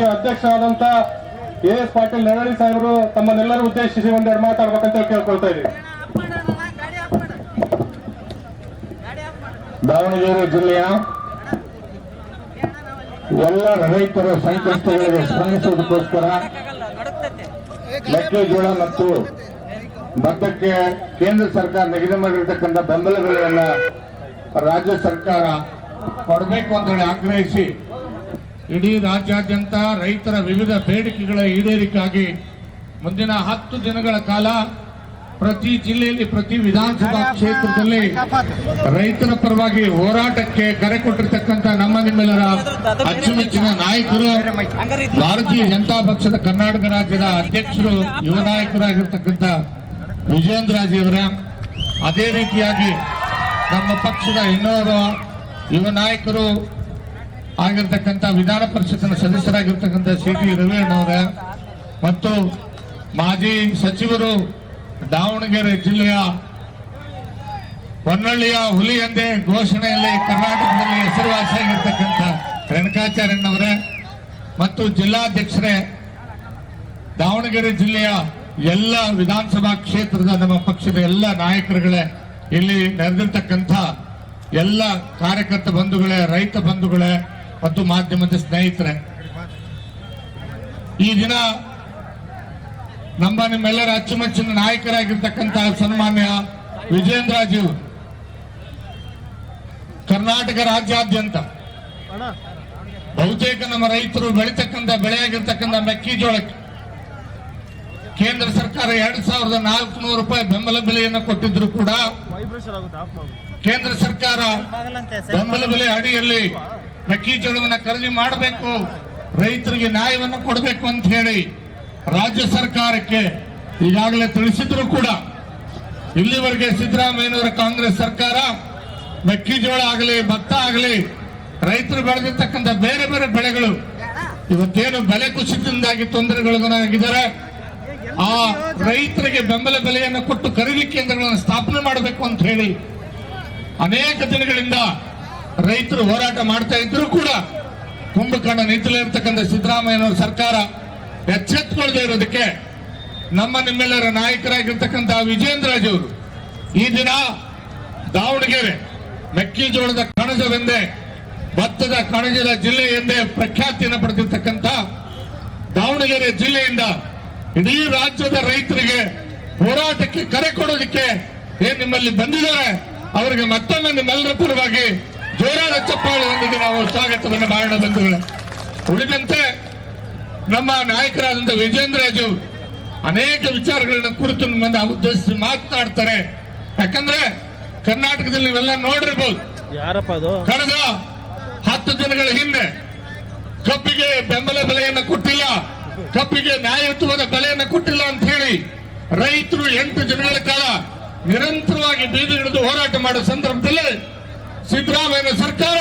ಮೋರ್ಚಾ ಅಧ್ಯಕ್ಷರಾದಂತ A S Patil ನೆರಳಿ ಸಾಹೇಬರು ತಮ್ಮನ್ನೆಲ್ಲರೂ ಉದ್ದೇಶಿಸಿ ಒಂದೆರಡು ಮಾತಾಡ್ಬೇಕಂತ ಕೇಳ್ಕೊಳ್ತಾ ಇದ್ದೀವಿ. ದಾವಣಗೆರೆ ಜಿಲ್ಲೆಯ ಎಲ್ಲ ರೈತರ ಸಂಕಷ್ಟಗಳಿಗೆ ಸ್ಪಂದಿಸುವುದಕ್ಕೋಸ್ಕರ ಮೆಕ್ಕೆಜೋಳ ಮತ್ತು ಭತ್ತಕ್ಕೆ ಕೇಂದ್ರ ಸರ್ಕಾರ ನಿಗದಿ ಮಾಡಿರ್ತಕ್ಕಂಥ ಬೆಂಬಲ ಬೆಲೆಯನ್ನ ರಾಜ್ಯ ಸರ್ಕಾರ ಕೊಡಬೇಕು ಅಂತ ಹೇಳಿ ಆಗ್ರಹಿಸಿ ಇಡೀ ರಾಜ್ಯಾದ್ಯಂತ ರೈತರ ವಿವಿಧ ಬೇಡಿಕೆಗಳ ಈಡೇರಿಕೆಗಾಗಿ ಮುಂದಿನ ಹತ್ತು ದಿನಗಳ ಕಾಲ ಪ್ರತಿ ಜಿಲ್ಲೆಯಲ್ಲಿ ಪ್ರತಿ ವಿಧಾನಸಭಾ ಕ್ಷೇತ್ರದಲ್ಲಿ ರೈತರ ಪರವಾಗಿ ಹೋರಾಟಕ್ಕೆ ಕರೆ ಕೊಟ್ಟಿರ್ತಕ್ಕಂಥ ನಮ್ಮ ನಿಮ್ಮೆಲ್ಲರ ಅಚ್ಚುಮೆಚ್ಚಿನ ನಾಯಕರು ಭಾರತೀಯ ಜನತಾ ಪಕ್ಷದ ಕರ್ನಾಟಕ ರಾಜ್ಯದ ಅಧ್ಯಕ್ಷರು ಯುವ ನಾಯಕರಾಗಿರ್ತಕ್ಕಂಥ ವಿಜೇಂದ್ರಾಜಿಯವರ ಅದೇ ರೀತಿಯಾಗಿ ನಮ್ಮ ಪಕ್ಷದ ಇನ್ನೋರ್ವ ಯುವ ನಾಯಕರು ಆಗಿರ್ತಕ್ಕಂಥ ವಿಧಾನ ಪರಿಷತ್ನ ಸದಸ್ಯರಾಗಿರ್ತಕ್ಕಂಥ ಸಿ ಟಿ ರವಿಯಣ್ಣವರ ಮತ್ತು ಮಾಜಿ ಸಚಿವರು ದಾವಣಗೆರೆ ಜಿಲ್ಲೆಯ ಹೊನ್ನಳ್ಳಿಯ ಹುಲಿ ಎಂದೇ ಘೋಷಣೆಯಲ್ಲಿ ಕರ್ನಾಟಕದಲ್ಲಿ ಹೆಸರುವಾಸಿಯಾಗಿರ್ತಕ್ಕಂಥ ರೇಣುಕಾಚಾರ್ಯನವರೇ ಮತ್ತು ಜಿಲ್ಲಾಧ್ಯಕ್ಷರೇ ದಾವಣಗೆರೆ ಜಿಲ್ಲೆಯ ಎಲ್ಲ ವಿಧಾನಸಭಾ ಕ್ಷೇತ್ರದ ನಮ್ಮ ಪಕ್ಷದ ಎಲ್ಲ ನಾಯಕರುಗಳೇ, ಇಲ್ಲಿ ನೆರೆದಿರ್ತಕ್ಕಂಥ ಎಲ್ಲ ಕಾರ್ಯಕರ್ತ ಬಂಧುಗಳೇ, ರೈತ ಬಂಧುಗಳೇ ಮತ್ತು ಮಾಧ್ಯಮದ ಸ್ನೇಹಿತರೆ ಈ ದಿನ ನಮ್ಮ ನಿಮ್ಮೆಲ್ಲರ ಅಚ್ಚುಮೆಚ್ಚಿನ ನಾಯಕರಾಗಿರ್ತಕ್ಕಂತಹ ಸನ್ಮಾನ್ಯ ವಿಜೇಂದ್ರಾಜು ಕರ್ನಾಟಕ ರಾಜ್ಯಾದ್ಯಂತ ಬಹುತೇಕ ನಮ್ಮ ರೈತರು ಬೆಳೀತಕ್ಕಂಥ ಬೆಳೆಯಾಗಿರ್ತಕ್ಕಂಥ ಮೆಕ್ಕೆಜೋಳಕ್ಕೆ ಕೇಂದ್ರ ಸರ್ಕಾರ ಎರಡ್ ಸಾವಿರದ ನಾಲ್ಕುನೂರು ರೂಪಾಯಿ ಬೆಂಬಲ ಬೆಲೆಯನ್ನು ಕೊಟ್ಟಿದ್ರು ಕೂಡ ಕೇಂದ್ರ ಸರ್ಕಾರ ಬೆಂಬಲ ಬೆಲೆ ಅಡಿಯಲ್ಲಿ ಮೆಕ್ಕೆಜೋಳವನ್ನ ಖರೀದಿ ಮಾಡಬೇಕು, ರೈತರಿಗೆ ನ್ಯಾಯವನ್ನು ಕೊಡಬೇಕು ಅಂತ ಹೇಳಿ ರಾಜ್ಯ ಸರ್ಕಾರಕ್ಕೆ ಈಗಾಗಲೇ ತಿಳಿಸಿದ್ರು ಕೂಡ. ಇಲ್ಲಿವರೆಗೆ ಸಿದ್ದರಾಮಯ್ಯನವರ ಕಾಂಗ್ರೆಸ್ ಸರ್ಕಾರ ಮೆಕ್ಕೆಜೋಳ ಆಗಲಿ, ಭತ್ತ ಆಗಲಿ, ರೈತರು ಬೆಳೆದಿರ್ತಕ್ಕಂಥ ಬೇರೆ ಬೇರೆ ಬೆಳೆಗಳು ಇವತ್ತೇನು ಬೆಲೆ ಕುಸಿತದಿಂದಾಗಿ ತೊಂದರೆಗೊಳಗಾಗಿದ್ದಾರೆ. ಆ ರೈತರಿಗೆ ಬೆಂಬಲ ಬೆಲೆಯನ್ನು ಕೊಟ್ಟು ಖರೀದಿ ಕೇಂದ್ರಗಳನ್ನು ಸ್ಥಾಪನೆ ಮಾಡಬೇಕು ಅಂತ ಹೇಳಿ ಅನೇಕ ದಿನಗಳಿಂದ ರೈತರು ಹೋರಾಟ ಮಾಡ್ತಾ ಇದ್ರು ಕೂಡ ಕುಂಭಕರ್ಣ ನಿಂತಲಿರ್ತಕ್ಕಂಥ ಸಿದ್ದರಾಮಯ್ಯನವರ ಸರ್ಕಾರ ಎಚ್ಚೆತ್ಕೊಳ್ಳದೆ ಇರೋದಕ್ಕೆ ನಮ್ಮ ನಿಮ್ಮೆಲ್ಲರ ನಾಯಕರಾಗಿರ್ತಕ್ಕಂಥ ವಿಜೇಂದ್ರಾಜ್ ಅವರು ಈ ದಿನ ದಾವಣಗೆರೆ ಮೆಕ್ಕೆಜೋಳದ ಕಣಜವೆಂದೇ, ಭತ್ತದ ಕಣಜದ ಜಿಲ್ಲೆ ಎಂದೇ ಪ್ರಖ್ಯಾತಿಯನ್ನು ಪಡೆದಿರ್ತಕ್ಕಂಥ ದಾವಣಗೆರೆ ಜಿಲ್ಲೆಯಿಂದ ಇಡೀ ರಾಜ್ಯದ ರೈತರಿಗೆ ಹೋರಾಟಕ್ಕೆ ಕರೆ ಕೊಡೋದಕ್ಕೆ ಏನ್ ನಿಮ್ಮಲ್ಲಿ ಬಂದಿದ್ದಾರೆ, ಅವರಿಗೆ ಮತ್ತೊಮ್ಮೆ ನಿಮ್ಮೆಲ್ಲರ ಪರವಾಗಿ ಜೋರಾದ ಚಪ್ಪಾಳೆಯೊಂದಿಗೆ ನಾವು ಸ್ವಾಗತವನ್ನು ಮಾಡೋಣ ಬಂಧುಗಳೇ. ಉಳಿದಂತೆ ನಮ್ಮ ನಾಯಕರಾದಂತ ವಿಜೇಂದ್ರಾಜು ಅನೇಕ ವಿಚಾರಗಳನ್ನ ಕುರಿತು ನಿಮ್ಮನ್ನು ಉದ್ದೇಶಿಸಿ ಮಾತನಾಡ್ತಾರೆ. ಯಾಕಂದ್ರೆ ಕರ್ನಾಟಕದಲ್ಲಿ ನೀವೆಲ್ಲ ನೋಡಿರ್ಬೋದು. ಯಾರಪ್ಪ ಅದು? ಕಳೆದ ಹತ್ತು ದಿನಗಳ ಹಿಂದೆ ಕಬ್ಬಿಗೆ ಬೆಂಬಲ ಬೆಲೆಯನ್ನು ಕೊಟ್ಟಿಲ್ಲ ಕಬ್ಬಿಗೆ ನ್ಯಾಯಯುತವಾದ ಬೆಲೆಯನ್ನು ಕೊಟ್ಟಿಲ್ಲ ಅಂತ ಹೇಳಿ ರೈತರು ಎಂಟು ದಿನಗಳ ಕಾಲ ನಿರಂತರವಾಗಿ ಬೀದಿ ಹಿಡಿದು ಹೋರಾಟ ಮಾಡುವ ಸಂದರ್ಭದಲ್ಲಿ ಸಿದ್ದರಾಮಯ್ಯ ಸರ್ಕಾರ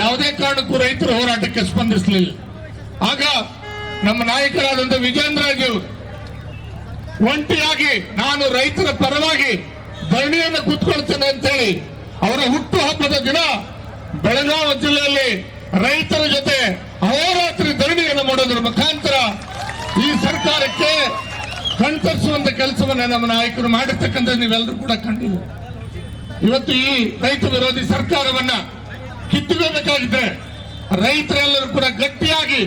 ಯಾವುದೇ ಕಾರಣಕ್ಕೂ ರೈತರ ಹೋರಾಟಕ್ಕೆ ಸ್ಪಂದಿಸಲಿಲ್ಲ. ಆಗ ನಮ್ಮ ನಾಯಕರಾದಂತ ವಿಜೇಂದ್ರಾಜು ಒಂಟಿಯಾಗಿ ನಾನು ರೈತರ ಪರವಾಗಿ ಧರಣಿಯನ್ನು ಕೂತ್ಕೊಳ್ತೇನೆ ಅಂತೇಳಿ ಅವರ ಹುಟ್ಟು ಹಬ್ಬದ ದಿನ ಬೆಳಗಾವಿ ಜಿಲ್ಲೆಯಲ್ಲಿ ರೈತರ ಜೊತೆ ಅಹೋರಾತ್ರಿ ಧರಣಿಯನ್ನು ಮಾಡೋದ್ರ ಮುಖಾಂತರ ಈ ಸರ್ಕಾರಕ್ಕೆ ಕಣ್ತರಿಸುವಂತ ಕೆಲಸವನ್ನ ನಮ್ಮ ನಾಯಕರು ಮಾಡಿರ್ತಕ್ಕಂಥ ನೀವೆಲ್ಲರೂ ಕೂಡ ಕಂಡಿಲ್ಲ ಇವತ್ತು ಈ ರೈತ ವಿರೋಧಿ ಸರ್ಕಾರವನ್ನ ಕಿತ್ತುಕೋಬೇಕಾಗಿದ್ರೆ ರೈತರೆಲ್ಲರೂ ಕೂಡ ಗಟ್ಟಿಯಾಗಿ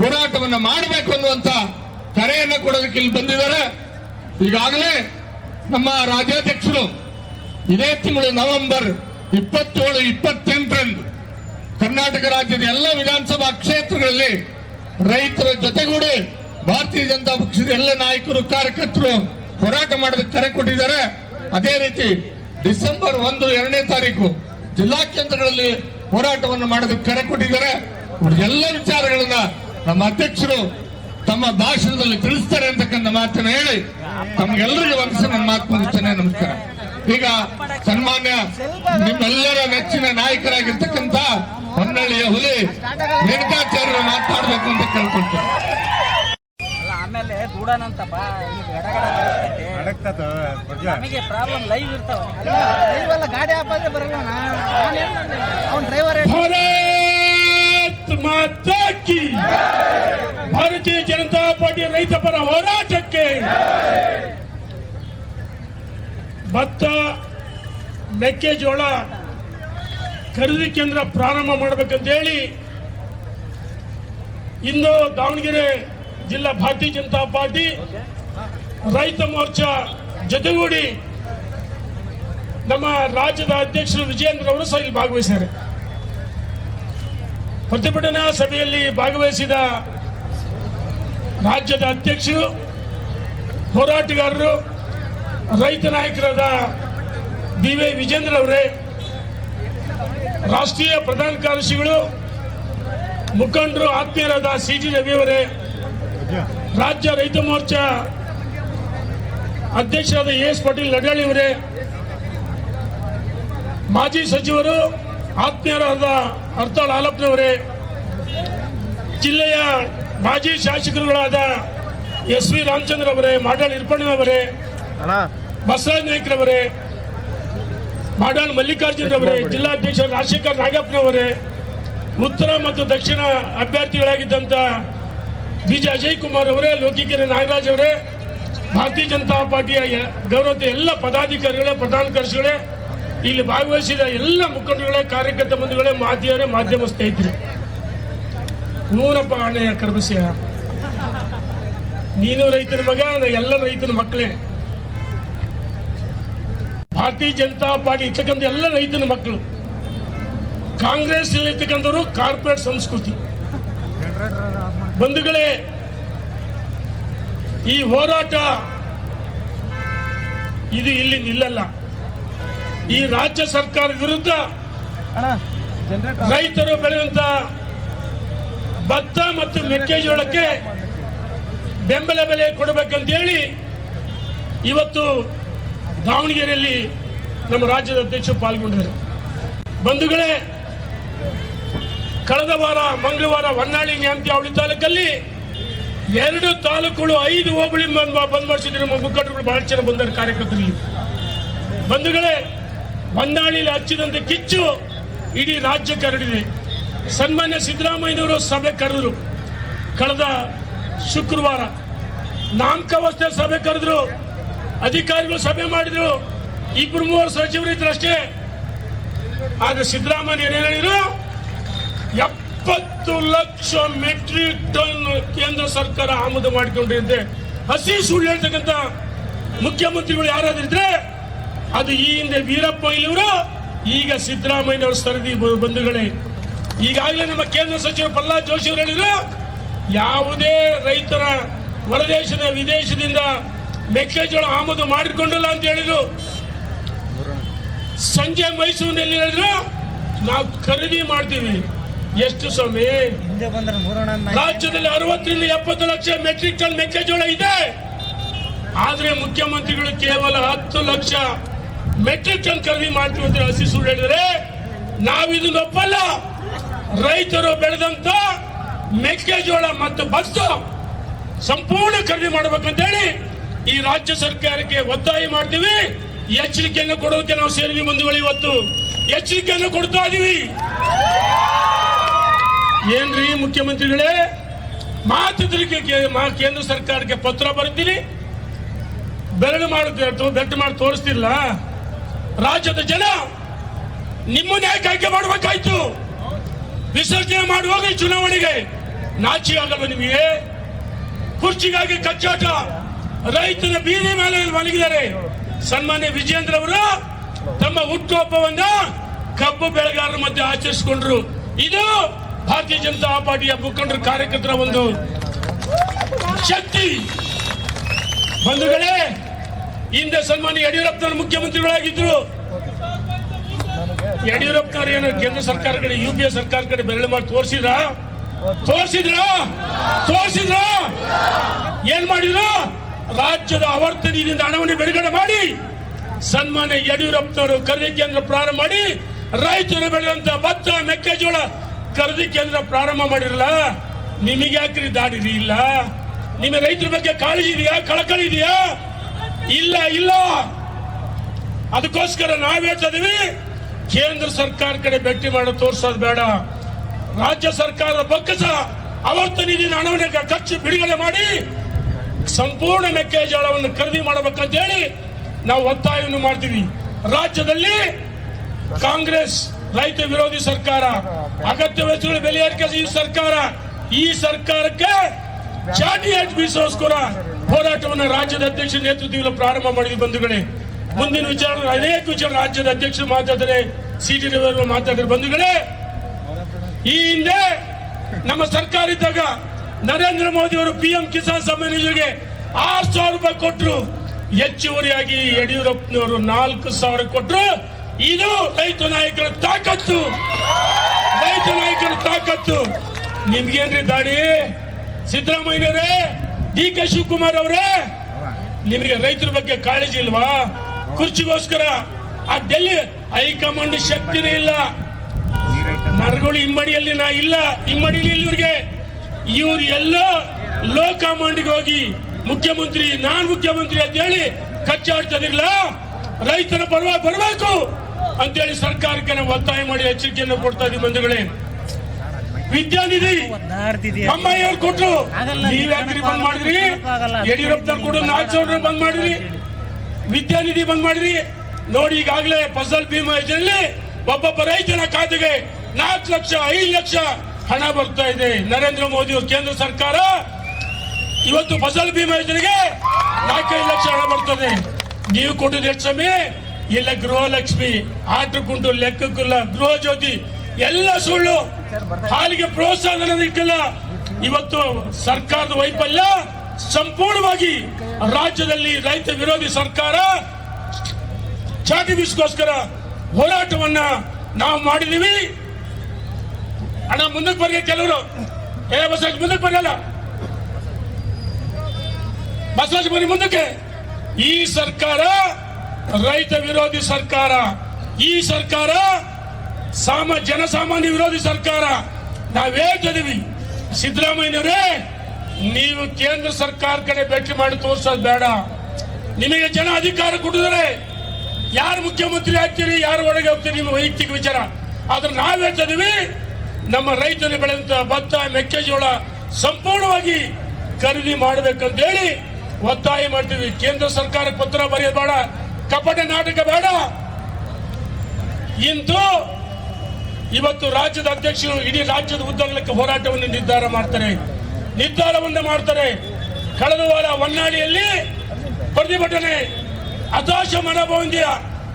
ಹೋರಾಟವನ್ನ ಮಾಡಬೇಕು ಅನ್ನುವಂತ ಕರೆಯನ್ನು ಕೊಡೋದಕ್ಕೆ ಇಲ್ಲಿ ಬಂದಿದ್ದಾರೆ. ಈಗಾಗಲೇ ನಮ್ಮ ರಾಜ್ಯಾಧ್ಯಕ್ಷರು ಇದೇ ತಿಂಗಳು ನವೆಂಬರ್ ಇಪ್ಪತ್ತೇಳು, ಇಪ್ಪತ್ತೆಂಟರಂದು ಕರ್ನಾಟಕ ರಾಜ್ಯದ ಎಲ್ಲ ವಿಧಾನಸಭಾ ಕ್ಷೇತ್ರಗಳಲ್ಲಿ ರೈತರ ಜೊತೆಗೂಡಿ ಭಾರತೀಯ ಜನತಾ ಪಕ್ಷದ ಎಲ್ಲ ನಾಯಕರು, ಕಾರ್ಯಕರ್ತರು ಹೋರಾಟ ಮಾಡೋದಕ್ಕೆ ಕರೆ ಕೊಟ್ಟಿದ್ದಾರೆ. ಅದೇ ರೀತಿ ಡಿಸೆಂಬರ್ ಒಂದು ಎರಡನೇ ತಾರೀಕು ಜಿಲ್ಲಾ ಕೇಂದ್ರಗಳಲ್ಲಿ ಹೋರಾಟವನ್ನು ಮಾಡೋದಕ್ಕೆ ಕರೆ ಕೊಟ್ಟಿದ್ದಾರೆ. ಎಲ್ಲ ವಿಚಾರಗಳನ್ನ ನಮ್ಮ ಅಧ್ಯಕ್ಷರು ತಮ್ಮ ಭಾಷಣದಲ್ಲಿ ತಿಳಿಸ್ತಾರೆ ಅಂತಕ್ಕಂಥ ಮಾತನ್ನು ಹೇಳಿ ತಮ್ಗೆಲ್ಲರಿಗೂ ಒಂದ್ಸ ನನ್ನ ಮಾತು ಮುಗಿಸ್ತೇನೆ ನಮಸ್ಕಾರ. ಈಗ ಸನ್ಮಾನ್ಯ ನಿಮ್ಮೆಲ್ಲರ ನೆಚ್ಚಿನ ನಾಯಕರಾಗಿರ್ತಕ್ಕಂಥ ಹೊನ್ನಳ್ಳಿಯ ಹುಲಿ ರೇಣುಕಾಚಾರ್ಯರು ಮಾತಾಡಬೇಕು ಅಂತ ಕೇಳ್ಕೊಳ್ತೇನೆ. ಅಲ್ಲ ಆಮೇಲೆ ದೂಡನಂತ ಬಾ ಈಗ ಗಡ ಗಡ ಬರ್ತೈತೆ. ನಮಗೆ ಪ್ರಾಬ್ಲಮ್ ಲೈವ್ ಇರ್ತಾವ. ಎಲ್ಲ ಗಾಡಿ ಹಾಕಿದ್ರೆ ಬರಲ್ಲ ಅವ್ನ ಡ್ರೈವರ್ ಭಾರತ್ ಮಾತಾ ಕಿ ಭಾರತೀಯ ಜನತಾ ಪಾರ್ಟಿ ರೈತ ಪರ ಹೋರಾಟಕ್ಕೆ ಭತ್ತ ಮೆಕ್ಕೆಜೋಳ ಖರೀದಿ ಕೇಂದ್ರ ಪ್ರಾರಂಭ ಮಾಡಬೇಕಂತ ಹೇಳಿ ಇಂದು ದಾವಣಗೆರೆ ಜಿಲ್ಲಾ ಭಾರತೀಯ ಜನತಾ ಪಾರ್ಟಿ, ರೈತ ಮೋರ್ಚಾ ಜೊತೆಗೂಡಿ ನಮ್ಮ ರಾಜ್ಯದ ಅಧ್ಯಕ್ಷರು ವಿಜಯೇಂದ್ರ ಅವರು ಸಹ ಇಲ್ಲಿ ಭಾಗವಹಿಸಿದ್ದಾರೆ. ಪ್ರತಿಭಟನಾ ಸಭೆಯಲ್ಲಿ ಭಾಗವಹಿಸಿದ ರಾಜ್ಯದ ಅಧ್ಯಕ್ಷರು, ಹೋರಾಟಗಾರರು, ರೈತ ನಾಯಕರಾದ ಬಿ ವೈ ವಿಜೇಂದ್ರ ಅವರೇ, ರಾಷ್ಟ್ರೀಯ ಪ್ರಧಾನ ಕಾರ್ಯದರ್ಶಿಗಳು, ಮುಖಂಡರು, ಆತ್ಮೀಯರಾದ ಸಿ ಜಿ ರವಿ ಅವರೇ ರಾಜ್ಯ ರೈತ ಮೋರ್ಚಾ ಅಧ್ಯಕ್ಷರಾದ ಎ ಎಸ್ ಪಾಟೀಲ್ ಲಡಾಳಿ ಅವರೇ ಮಾಜಿ ಸಚಿವರು ಆತ್ಮೀಯರಾದ ಹರ್ತಾಳ್ ಹಾಲಪ್ಪನವರೇ ಜಿಲ್ಲೆಯ ಮಾಜಿ ಶಾಸಕರುಗಳಾದ ಎಸ್ ವಿ ರಾಮಚಂದ್ರ ಅವರೇ ಮಾಡಾಳ್ ಇರ್ಪಣ್ಣವರೇ ಬಸವರಾಜ್ ಬಸವರಾಜ ನಾಯ್ಕರವರೇ ಮಾಡಾಳ್ ಮಲ್ಲಿಕಾರ್ಜುನರವರೇ ಜಿಲ್ಲಾಧ್ಯಕ್ಷ ರಾಜಶೇಖರ್ ನಾಗಪ್ಪನವರೇ ಉತ್ತರ ಮತ್ತು ದಕ್ಷಿಣ ಅಭ್ಯರ್ಥಿಗಳಾಗಿದ್ದಂಥ ಬಿ ಜೆ ಅಜಯ್ ಕುಮಾರ್ ಅವರೇ ಲೋಕಿಕೆರೆ ನಾಗರಾಜ್ ಅವರೇ, ಭಾರತೀಯ ಜನತಾ ಪಾರ್ಟಿಯ ಗೌರವತೆ ಎಲ್ಲ ಪದಾಧಿಕಾರಿಗಳೇ, ಪ್ರಧಾನ ಕಾರ್ಯದರ್ಶಿಗಳೇ, ಇಲ್ಲಿ ಭಾಗವಹಿಸಿದ ಎಲ್ಲ ಮುಖಂಡಗಳೇ ಕಾರ್ಯಕರ್ತ ಬಂಧುಗಳೇ, ಮಾಧ್ಯಮರೇ, ಮಾಧ್ಯಮ ಸ್ನೇಹಿತರು. ನೂರಪ್ಪ ಅಣ್ಣಯ್ಯ ಕರ್ಬಸಿಯ ನೀನು ರೈತನ ಮಗ ಎಲ್ಲ ರೈತನ ಮಕ್ಕಳೇ. ಭಾರತೀಯ ಜನತಾ ಪಾರ್ಟಿ ಇರ್ತಕ್ಕಂಥ ಎಲ್ಲ ರೈತನ ಮಕ್ಕಳು. ಕಾಂಗ್ರೆಸ್ ಇರ್ತಕ್ಕಂಥವ್ರು ಕಾರ್ಪೊರೇಟ್ ಸಂಸ್ಕೃತಿ. ಬಂಧುಗಳೇ ಈ ಹೋರಾಟ ಇದು ಇಲ್ಲಿ ನಿಲ್ಲಲ್ಲ. ಈ ರಾಜ್ಯ ಸರ್ಕಾರ ವಿರುದ್ಧ ರೈತರು ಬೆಳೆಯುವಂತ ಭತ್ತ ಮತ್ತು ಮೆಕ್ಕೆಜೋಳಕ್ಕೆ ಬೆಂಬಲ ಬೆಲೆ ಕೊಡಬೇಕಂತ ಹೇಳಿ ಇವತ್ತು ದಾವಣಗೆರೆಯಲ್ಲಿ ನಮ್ಮ ರಾಜ್ಯದ ಅಧ್ಯಕ್ಷರು ಪಾಲ್ಗೊಂಡಿದ್ದಾರೆ. ಬಂಧುಗಳೇ ಕಳೆದ ವಾರ ಮಂಗಳವಾರ ಹೊನ್ನಾಳಿ ನ್ಯಾಮತಿ ಅವಳಿ ತಾಲೂಕಲ್ಲಿ ಎರಡು ತಾಲೂಕುಗಳು ಐದು ಹೋಬಳಿ ಬಂದ್ ಮಾಡಿಸಿದ್ರು ನಮ್ಮ ಮುಖಂಡರುಗಳು ಬಹಳ ಜನ ಬಂದರು ಕಾರ್ಯಕರ್ತರಲ್ಲಿ. ಬಂಧುಗಳೇ, ಹೊನ್ನಾಳಿಲಿ ಹಚ್ಚಿದಂತ ಕಿಚ್ಚು ಇಡೀ ರಾಜ್ಯ ಕರಡಿದೆ. ಸನ್ಮಾನ್ಯ ಸಿದ್ದರಾಮಯ್ಯನವರು ಸಭೆ ಕರೆದ್ರು. ಕಳೆದ ಶುಕ್ರವಾರ ನಾಮಕಾವಸ್ಥೆ ಸಭೆ ಕರೆದ್ರು. ಅಧಿಕಾರಿಗಳು ಸಭೆ ಮಾಡಿದ್ರು. ಇಬ್ಬರು ಮೂವರು ಸಚಿವರು ಇದ್ರು ಅಷ್ಟೇ. ಆದ್ರೆ ಸಿದ್ದರಾಮಯ್ಯ ಏನೇನು ಹೇಳಿದ್ರು? ಎಪ್ಪತ್ತು ಲಕ್ಷ ಮೆಟ್ರಿಕ್ ಟನ್ ಕೇಂದ್ರ ಸರ್ಕಾರ ಆಮದು ಮಾಡಿಕೊಂಡಿದೆ. ಹಸಿ ಸುಳ್ಳು ಹೇಳ್ತಕ್ಕಂಥ ಮುಖ್ಯಮಂತ್ರಿಗಳು ಯಾರಾದ್ರಿದ್ರೆ ಅದು ಈ ಹಿಂದೆ ವೀರಪ್ಪ ಇಲ್ಲಿವರು, ಈಗ ಸಿದ್ದರಾಮಯ್ಯನವರ ಸರದಿ ಬ- ಬಂಧುಗಳೇ. ಈಗಾಗಲೇ ನಮ್ಮ ಕೇಂದ್ರ ಸಚಿವ ಪ್ರಹ್ಲಾದ್ ಜೋಶಿ ಅವರು ಹೇಳಿದ್ರು, ಯಾವುದೇ ರೈತರ ಹೊರದೇಶದ ವಿದೇಶದಿಂದ ಮೆಕ್ಕೆಜೋಳ ಆಮದು ಮಾಡಿಕೊಂಡಿಲ್ಲ ಅಂತ ಹೇಳಿದ್ರು. ಸಂಜೆ ಮೈಸೂರಿನಲ್ಲಿ ಹೇಳಿದ್ರು, ನಾವು ಖರೀದಿ ಮಾಡ್ತೀವಿ. ಎಷ್ಟು ಸ್ವಾಮಿ? ರಾಜ್ಯದಲ್ಲಿ ಅರವತ್ತರಿಂದ ಎಪ್ಪತ್ತು ಲಕ್ಷ ಮೆಟ್ರಿಕ್ ಟನ್ ಮೆಕ್ಕೆಜೋಳ ಇದೆ. ಆದ್ರೆ ಮುಖ್ಯಮಂತ್ರಿಗಳು ಕೇವಲ ಹತ್ತು ಲಕ್ಷ ಮೆಟ್ರಿಕ್ ಟನ್ ಖರೀದಿ ಮಾಡ್ತೀವಿ ಅಂತ ಹಸಿ ಸುಳ್ಳು ಹೇಳಿದ್ರೆ ನಾವಿದನ್ನ ಒಪ್ಪಲ್ಲ ರೈತರು ಬೆಳೆದಂತ ಮೆಕ್ಕೆಜೋಳ ಮತ್ತು ಭತ್ತ ಸಂಪೂರ್ಣ ಖರೀದಿ ಮಾಡಬೇಕಂತ ಹೇಳಿ ಈ ರಾಜ್ಯ ಸರ್ಕಾರಕ್ಕೆ ಒತ್ತಾಯ ಮಾಡ್ತೀವಿ. ಎಚ್ಚರಿಕೆಯನ್ನು ಕೊಡೋದಕ್ಕೆ ನಾವು ಸೇರಿ ಬಂಧುಗಳು ಇವತ್ತು ಎಚ್ಚರಿಕೆಯನ್ನು ಕೊಡ್ತಾ ಇದೀವಿ. ಏನ್ರಿ ಮುಖ್ಯಮಂತ್ರಿಗಳೇ? ಮಾತಿದ್ರಿಗೆ ಕೇಂದ್ರ ಸರ್ಕಾರಕ್ಕೆ ಪತ್ರ ಬರ್ತೀನಿ ಬೆರಳು ಮಾಡಿ ಬೆಟ್ಟು ಮಾಡಿ ತೋರಿಸ್ತಿಲ್ಲ. ರಾಜ್ಯದ ಜನ ನಿಮ್ಮನ್ನೇ ಯಾಕೆ ಆಯ್ಕೆ ಮಾಡಬೇಕಾಯ್ತು. ವಿಸರ್ಜನೆ ಮಾಡುವಾಗ ಚುನಾವಣೆಗೆ ನಾಚಿ ನಿಮಗೆ? ಕುರ್ಚಿಗಾಗಿ ಕಚ್ಚಾಟ. ರೈತನ ಬೀದಿ ಮೇಲೆ ಮಲಗಿದ್ದಾರೆ. ಸನ್ಮಾನ್ಯ ವಿಜೇಂದ್ರ ಅವರು ತಮ್ಮ ಹುಟ್ಟುಹಬ್ಬವನ್ನ ಕಬ್ಬು ಬೆಳೆಗಾರರ ಮಧ್ಯೆ ಆಚರಿಸಿಕೊಂಡ್ರು. ಇದು ಭಾರತೀಯ ಜನತಾ ಪಾರ್ಟಿಯ ಮುಖಂಡರು ಕಾರ್ಯಕರ್ತರ ಒಂದು ಶಕ್ತಿ. ಬಂಧುಗಳೇ ಹಿಂದೆ ಸನ್ಮಾನ್ಯ ಯಡಿಯೂರಪ್ಪನವರು ಮುಖ್ಯಮಂತ್ರಿಗಳಾಗಿದ್ರು. ಯಡಿಯೂರಪ್ಪನವರು ಏನು ಕೇಂದ್ರ ಸರ್ಕಾರ ಕಡೆ, ಯು ಪಿ ಎ ಸರ್ಕಾರ ಕಡೆ ಬೆರಳು ಮಾಡಿ ತೋರಿಸಿದ್ರ? ತೋರಿಸಿದ್ರ? ತೋರಿಸಿದ್ರ? ಏನ್ ಮಾಡಿದ್ರು? ರಾಜ್ಯದ ಆವರ್ತ ಹಣವನ್ನು ಬಿಡುಗಡೆ ಮಾಡಿ, ಸನ್ಮಾನ್ಯ ಯಡಿಯೂರಪ್ಪನವರು ಖರೀದಿ ಕೇಂದ್ರ ಪ್ರಾರಂಭ ಮಾಡಿ, ರೈತರು ಬೆಳೆದಂತ ಭತ್ತ, ಮೆಕ್ಕೆಜೋಳ ಖರೀದಿ ಕೇಂದ್ರ ಪ್ರಾರಂಭ ಮಾಡಿರಲ್ಲ? ನಿಮಗೆ ಯಾಕ್ರಿ ದಾಡಿ ಇಲ್ಲ? ನಿಮ್ಮ ರೈತರ ಬಗ್ಗೆ ಕಾಳಜಿ ಇದೆಯಾ? ಕಳಕಳಿ ಇದೆಯಾ? ಇಲ್ಲ ಇಲ್ಲ. ಅದಕ್ಕೋಸ್ಕರ ನಾವ್ ಹೇಳ್ತಾ ಕೇಂದ್ರ ಸರ್ಕಾರ ಕಡೆ ಭೇಟಿ ಮಾಡೋ ತೋರ್ಸೋದು ಬೇಡ. ರಾಜ್ಯ ಸರ್ಕಾರದ ಬೊಕ್ಕಸ ಅವತ್ತು ನಿಧಿ ಹಣವನ್ನು ಖರ್ಚು ಬಿಡುಗಡೆ ಮಾಡಿ ಸಂಪೂರ್ಣ ಮೆಕ್ಕೆಜೋಳವನ್ನು ಖರೀದಿ ಮಾಡಬೇಕಂತ ಹೇಳಿ ನಾವು ಒತ್ತಾಯವನ್ನು ಮಾಡ್ತೀವಿ. ರಾಜ್ಯದಲ್ಲಿ ಕಾಂಗ್ರೆಸ್ ರೈತ ವಿರೋಧಿ ಸರ್ಕಾರ ಅಗತ್ಯ ವೆಚ್ಚಗಳು ಬೆಲೆ ಏರಿಕೆ ಈ ಸರ್ಕಾರ, ಈ ಸರ್ಕಾರಕ್ಕೆ ಚಾಟಿಯಾಗಿ ಬೀಸೋಸ್ಕರ ಹೋರಾಟವನ್ನು ರಾಜ್ಯದ ಅಧ್ಯಕ್ಷ ನೇತೃತ್ವದಲ್ಲಿ ಪ್ರಾರಂಭ ಮಾಡಿದ ಬಂಧುಗಳೇ, ಮುಂದಿನ ವಿಚಾರ ಅನೇಕ ವಿಚಾರ ರಾಜ್ಯದ ಅಧ್ಯಕ್ಷರು ಮಾತಾಡಿದರೆ ಸಿ ಟಿ ರವಿ ಮಾತಾಡಿದ ಬಂಧುಗಳೇ. ಈ ಹಿಂದೆ ನಮ್ಮ ಸರ್ಕಾರ ಇದ್ದಾಗ ನರೇಂದ್ರ ಮೋದಿ ಅವರು ಪಿ ಎಂ ಕಿಸಾನ್ ಸಮ್ಮಾನ್ ಯೋಜನೆಗೆ ಆರು ಸಾವಿರ ರೂಪಾಯಿ ಕೊಟ್ಟರು ಹೆಚ್ಚುವರಿಯಾಗಿ ಯಡಿಯೂರಪ್ಪನವರು ನಾಲ್ಕು ಸಾವಿರ ಕೊಟ್ಟರು ಇದು ರೈತ ನಾಯಕರ ತಾಕತ್ತು. ರೈತ ನಾಯಕರ ತಾಕತ್ತು. ನಿಮ್ಗೇನ್ರಿ ದಾಡಿ? ಸಿದ್ದರಾಮಯ್ಯರೇ ಡಿ ಕೆ ಶಿವಕುಮಾರ್ ಅವರೇ? ನಿಮಗೆ ರೈತರ ಬಗ್ಗೆ ಕಾಳಜಿ ಇಲ್ವಾ? ಕುರ್ಚಿಗೋಸ್ಕರ ಆ ಡೆಲ್ಲಿ ಹೈಕಮಾಂಡ್ ಶಕ್ತಿನೇ ಇಲ್ಲ. ಮರಗಳು ಇಮ್ಮಡಿಯಲ್ಲಿ ನಾ ಇಲ್ಲ. ಇಮ್ಮಡಿಲಿ ಇವ್ರಿಗೆ ಇವ್ರು ಎಲ್ಲ ಲೋ ಕಮಾಂಡ್ಗೆ ಹೋಗಿ ಮುಖ್ಯಮಂತ್ರಿ, ನಾನ್ ಮುಖ್ಯಮಂತ್ರಿ ಅಂತ ಹೇಳಿ ಕಚ್ಚಾಡ್ತದಿಲ್ಲ ರೈತರ ಪರವಾಗಿ ಬರಬೇಕು. ಅಂತೇಳಿ ಸರ್ಕಾರಕ್ಕೆ ನಾವು ಒತ್ತಾಯ ಮಾಡಿ ಎಚ್ಚರಿಕೆಯನ್ನು ಕೊಡ್ತಾ ಇದೀವಿ ಬಂಧುಗಳೇ. ವಿದ್ಯಾನಿಧಿ ಅಮ್ಮಯ್ಯವ್ರು ಕೊಟ್ಟರು ನೀವ್ ಯಾಕ್ರಿ ಬಂದ್ ಮಾಡಿದ್ರಿ? ಯಡಿಯೂರಪ್ಪ ಯಡಿಯೂರಪ್ಪನವ್ರು ಕೊಡು ನಾಲ್ಕು ಸಾವಿರ ಬಂದ್ ಮಾಡಿದ್ರಿ. ವಿದ್ಯಾನಿಧಿ ಬಂದ್ ಮಾಡಿದ್ರಿ. ನೋಡಿ ಈಗಾಗಲೇ ಫಸಲ್ ಬಿಮಾ ಯೋಜನೆಯಲ್ಲಿ ಒಬ್ಬೊಬ್ಬ ರೈತನ ಖಾತೆಗೆ ನಾಲ್ಕು ಲಕ್ಷ ಐದು ಲಕ್ಷ ಹಣ ಬರ್ತಾ ಇದೆ. ನರೇಂದ್ರ ಮೋದಿ ಅವರು ಕೇಂದ್ರ ಸರ್ಕಾರ ಇವತ್ತು ಫಸಲ್ ಭೀಮಾ ಯೋಜನೆಗೆ ನಾಲ್ಕೈದು ಲಕ್ಷ ಹಣ ಬರ್ತದೆ. ನೀವು ಕೊಟ್ಟಿದ್ದು ಎಷ್ಟು ಸಮಯ? ಇಲ್ಲ ಗೃಹಲಕ್ಷ್ಮಿ ಆಟಕ್ಕುಂಟು ಲೆಕ್ಕಕ್ಕಿಲ್ಲ ಗೃಹ ಜ್ಯೋತಿ, ಎಲ್ಲ ಸುಳ್ಳು. ಹಾಲಿಗೆ ಪ್ರೋತ್ಸಾಹ ಅನ್ನೋದಕ್ಕಿಲ್ಲ ಇವತ್ತು ಸರ್ಕಾರದ ವೈಫಲ್ಯ ಸಂಪೂರ್ಣವಾಗಿ ರಾಜ್ಯದಲ್ಲಿ ರೈತ ವಿರೋಧಿ ಸರ್ಕಾರ ಚಾಟಿ ಬೀಸ್ಗೋಸ್ಕರ ಹೋರಾಟವನ್ನ ನಾವು ಮಾಡಿದೀವಿ ಹಣ ಮುಂದಕ್ಕೆ ಬರ್ಗೆ ಕೆಲವರು. ಏ, ಬಸವರಾಜ್, ಮುಂದಕ್ಕೆ ಬರಲ್ಲ. ಬಸವರಾಜ್ ಬನ್ನಿ ಮುಂದಕ್ಕೆ. ಈ ಸರ್ಕಾರ ರೈತ ವಿರೋಧಿ ಸರ್ಕಾರ, ಈ ಸರ್ಕಾರ ಸಾಮ, ಜನಸಾಮಾನ್ಯ ವಿರೋಧಿ ಸರ್ಕಾರ ನಾವೇಳ್ತಿದೀವಿ ಸಿದ್ದರಾಮಯ್ಯನವರೇ, ನೀವು ಕೇಂದ್ರ ಸರ್ಕಾರ ಕಡೆ ಭೇಟಿ ಮಾಡಿ ತೋರಿಸೋದು ಬೇಡ. ನಿಮಗೆ ಜನ ಅಧಿಕಾರ ಕೊಟ್ಟಿದ್ದಾರೆ. ಯಾರು ಮುಖ್ಯಮಂತ್ರಿ ಆಗ್ತೀರಿ, ಯಾರು ಒಳಗೆ ಹೋಗ್ತೀರಿ, ನಿಮ್ಮ ವೈಯಕ್ತಿಕ ವಿಚಾರ. ಆದ್ರೆ ನಾವ್ ಹೇಳ್ತಿದೀವಿ, ನಮ್ಮ ರೈತರು ಬೆಳೆದಂತ ಭತ್ತ, ಮೆಕ್ಕೆಜೋಳ ಸಂಪೂರ್ಣವಾಗಿ ಖರೀದಿ ಮಾಡಬೇಕಂತ ಹೇಳಿ ಒತ್ತಾಯ ಮಾಡ್ತೀವಿ ಕೇಂದ್ರ ಸರ್ಕಾರ ಪತ್ರ ಬರೆಯೋದು ಬೇಡ. ಕಪಟ ನಾಟಕ ಬೇಡ. ಇಂದು ಇವತ್ತು ರಾಜ್ಯದ ಅಧ್ಯಕ್ಷರು ಇಡೀ ರಾಜ್ಯದ ಉದ್ದಗಲಕ್ಕೆ ಹೋರಾಟವನ್ನು ನಿರ್ಧಾರ ಮಾಡ್ತಾರೆ. ನಿರ್ಧಾರವನ್ನು ಮಾಡ್ತಾರೆ. ಕಳೆದ ವಾರ ಹೊನ್ನಾಳಿಯಲ್ಲಿ ಪ್ರತಿಭಟನೆ. ಹತಾಶ ಮನೋಭಾವದಿಂದ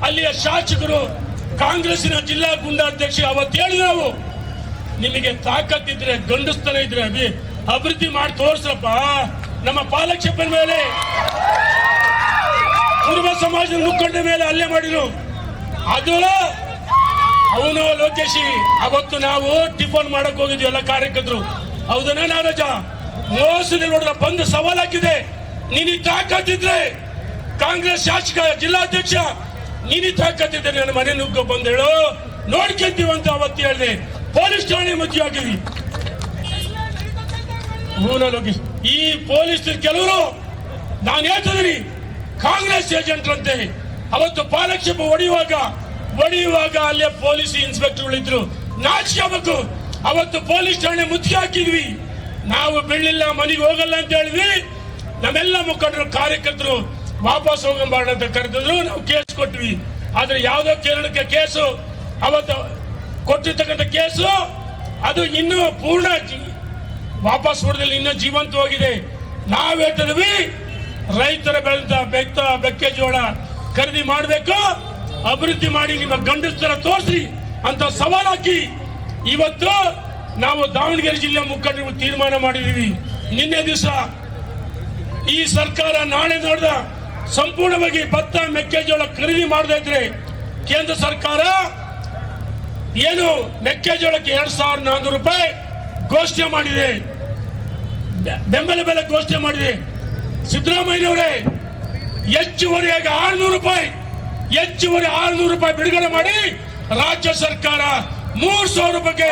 ಅಲ್ಲಿಯ ಶಾಸಕರು ಕಾಂಗ್ರೆಸ್ಸಿನ ಜಿಲ್ಲಾ ಗುಂಡಾಧ್ಯಕ್ಷ ಅವತ್ತು ಹೇಳಿ ನಾವು. ನಿಮಗೆ ತಾಕತ್ತಿದ್ರೆ ಗಂಡಸ್ತನ ಇದ್ರೆ ಅಭಿ ಅಭಿವೃದ್ಧಿ ಮಾಡಿ ತೋರ್ಸ್ರಪ್ಪ. ನಮ್ಮ ಪಾಲಕ್ಷಪ್ಪನ ಮೇಲೆ ಕುರುಬ ಸಮಾಜದ ಮುಖಂಡ ಮೇಲೆ ಹಲ್ಲೆ ಮಾಡಿದ್ರು. ಅದು ಅವನು ಲೋಕೇಶಿ, ಅವತ್ತು ನಾವು ಟಿಫನ್ ಮಾಡಕ್ ಹೋಗಿದ್ವಿ, ಎಲ್ಲ ಕಾರ್ಯಕರ್ತರು. ಹೌದನ ನಾರಾಜ ಮೋಸದಲ್ಲಿ ನೋಡಿದ ಬಂದು ಸವಾಲ್ ಹಾಕಿದೆ. ನೀನು ತಾಕತ್ತಿದ್ರೆ ಕಾಂಗ್ರೆಸ್ ಶಾಸಕ, ಜಿಲ್ಲಾಧ್ಯಕ್ಷ, ನೀನು ತಾಕತ್ತಿದ್ರೆ ನನ್ನ ಮನೆ ನುಗ್ಗ ಬಂದೇಳು ನೋಡ್ಕೊಂತೀವಿ ಅಂತ ಅವತ್ತು ಹೇಳಿದೆ. ಪೊಲೀಸ್ ಠಾಣೆ ಮಧ್ಯ ಮೂಲ ಲೋಕೇಶ್. ಈ ಪೊಲೀಸ್ ಕೆಲವರು, ನಾನು ಹೇಳ್ತಿದ್ದೀನಿ ಕಾಂಗ್ರೆಸ್ ಏಜೆಂಟ್ರಂತೆ. ಅವತ್ತು ಪಾಲಕ್ಷೇಪ ಹೊಡೆಯುವಾಗ ಹೊಡೆಯುವಾಗ ಅಲ್ಲೇ ಪೊಲೀಸ್ ಇನ್ಸ್ಪೆಕ್ಟರ್ಗಳಿದ್ರು. ಆಗ್ಬೇಕು. ಅವತ್ತು ಪೊಲೀಸ್ ಠಾಣೆ ಮುಚ್ಚಿ ಹಾಕಿದ್ವಿ. ನಾವು ಬೆಳ್ಳಿಲ್ಲ, ಮನೆಗೆ ಹೋಗಲ್ಲ ಅಂತ ಹೇಳಿದ್ವಿ. ನಮ್ಮೆಲ್ಲ ಮುಖಂಡರು, ಕಾರ್ಯಕರ್ತರು ವಾಪಸ್ ಹೋಗಬಾರ್ದು ಅಂತ ಕರೆದಿದ್ರು. ನಾವು ಕೇಸ್ ಕೊಟ್ವಿ. ಆದ್ರೆ ಯಾವುದೋ ಕೇರಳಕ್ಕೆ ಕೇಸು. ಅವತ್ತು ಕೊಟ್ಟಿರ್ತಕ್ಕಂಥ ಕೇಸು, ಅದು ಇನ್ನೂ ಪೂರ್ಣ ವಾಪಸ್ ಹೊಡೆದಲ್ಲಿ ಇನ್ನೂ ಜೀವಂತವಾಗಿದೆ. ನಾವು ಹೇಳ್ತಿದ್ವಿ ರೈತರ ಬೆಳೆದ ಬೆತ್ತ ಮೆಕ್ಕೆಜೋಳ ಖರೀದಿ ಮಾಡಬೇಕು, ಅಭಿವೃದ್ಧಿ ಮಾಡಿ ನಿಮ್ಮ ಗಂಡಸ್ತರ ತೋರಿಸಿ ಅಂತ ಸವಾಲಾಕಿ ಇವತ್ತು ನಾವು ದಾವಣಗೆರೆ ಜಿಲ್ಲೆ ಮುಖಂಡರು ತೀರ್ಮಾನ ಮಾಡಿದೀವಿ ನಿನ್ನೆ ದಿವಸ ಈ ಸರ್ಕಾರ ನಾಳೆ ನೋಡಿದ ಸಂಪೂರ್ಣವಾಗಿ ಭತ್ತ, ಮೆಕ್ಕೆಜೋಳ ಖರೀದಿ ಮಾಡದೇ ಇದ್ರೆ ಕೇಂದ್ರ ಸರ್ಕಾರ ಏನು ಮೆಕ್ಕೆಜೋಳಕ್ಕೆ ಎರಡ್ ಸಾವಿರದ ನಾನ್ನೂರು ರೂಪಾಯಿ ಘೋಷಣೆ ಮಾಡಿದೆ. ಬೆಂಬಲ ಬೆಲೆ ಘೋಷಣೆ ಮಾಡಿದೆ. ಸಿದ್ದರಾಮಯ್ಯನವರೇ, ಹೆಚ್ಚುವರಿಯಾಗಿ ಆರ್ನೂರು ರೂಪಾಯಿ, ಹೆಚ್ಚುವರಿ ಆರ್ನೂರು ರೂಪಾಯಿ ಬಿಡುಗಡೆ ಮಾಡಿ ರಾಜ್ಯ ಸರ್ಕಾರ ಮೂರು ಸಾವಿರ ರೂಪಾಯಿಗೆ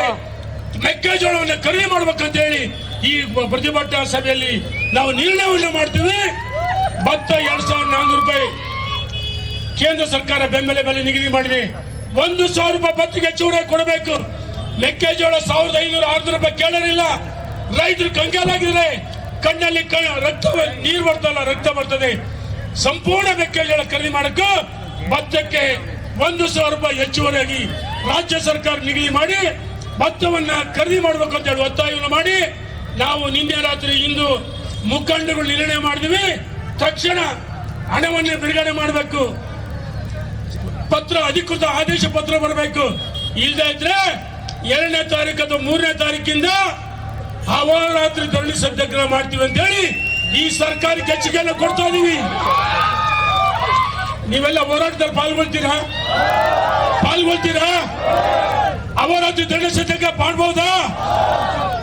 ಮೆಕ್ಕೆಜೋಳವನ್ನು ಖರೀದಿ ಮಾಡ್ಬೇಕಂತ ಹೇಳಿ ಈ ಪ್ರತಿಭಟನಾ ಸಭೆಯಲ್ಲಿ ನಾವು ನಿರ್ಣಯವನ್ನು ಮಾಡ್ತೀವಿ. ಭತ್ತ ಎರಡ್ ಸಾವಿರದ ನಾನ್ನೂರು ರೂಪಾಯಿ ಕೇಂದ್ರ ಸರ್ಕಾರ ಬೆಂಬಲ ಬೆಲೆ ನಿಗದಿ ಮಾಡಿದೆ. ಒಂದು ಸಾವಿರ ರೂಪಾಯಿ ಭತ್ತಿಗೆ ಹೆಚ್ಚುವರಿ ಕೊಡಬೇಕು. ಮೆಕ್ಕೆಜೋಳ ಸಾವಿರದ ಐನೂರ ಆರ್ನೂರು ರೂಪಾಯಿ ಕೇಳಲಿಲ್ಲ. ರೈತರು ಕಂಗಾಲಾಗಿದ್ದಾರೆ. ಕಣ್ಣಲ್ಲಿ ರಕ್ತ ನೀರು ಬರ್ತಲ್ಲ ರಕ್ತ ಬರ್ತದೆ. ಸಂಪೂರ್ಣ ಮೆಕ್ಕೆಜೋಳ ಖರೀದಿ ಮಾಡಕ್ಕೆ ಭತ್ತಕ್ಕೆ ಒಂದು ಸಾವಿರ ರೂಪಾಯಿ ಹೆಚ್ಚುವರಿಯಾಗಿ ರಾಜ್ಯ ಸರ್ಕಾರ ನಿಗದಿ ಮಾಡಿ, ಭತ್ತವನ್ನ ಖರೀದಿ ಮಾಡಬೇಕು ಅಂತ ಹೇಳಿ ಒತ್ತಾಯವನ್ನು ಮಾಡಿ, ನಾವು ನಿನ್ನೆ ರಾತ್ರಿ ಇಂದು ಮುಖಂಡಗಳು ನಿರ್ಣಯ ಮಾಡಿದ್ವಿ. ತಕ್ಷಣ ಹಣವನ್ನು ಬಿಡುಗಡೆ ಮಾಡಬೇಕು. ಪತ್ರ, ಅಧಿಕೃತ ಆದೇಶ ಪತ್ರ ಬರಬೇಕು. ಇಲ್ಲದೇ ಇದ್ರೆ ಎರಡನೇ ತಾರೀಕು ಅಥವಾ ಮೂರನೇ ತಾರೀಕಿಂದ ಅಹೋರಾತ್ರಿ ಧರಣಿ ಸತ್ಯಾಗ್ರಹ ಮಾಡ್ತೀವಿ ಅಂತ ಹೇಳಿ ಈ ಸರ್ಕಾರಕ್ಕೆ ಹೆಚ್ಚಿಗೆಯನ್ನು ಕೊಡ್ತಾ ಇದೀವಿ. ನೀವೆಲ್ಲ ಹೋರಾಟದಲ್ಲಿ ಪಾಲ್ಗೊಳ್ತೀರಾ? ಪಾಲ್ಗೊಳ್ತೀರಾ? ಅವರಾತ್ರಿ ಧರಣಿ ಸತ್ಯಾಗ್ರಹ ಮಾಡ್ಬೋದಾ?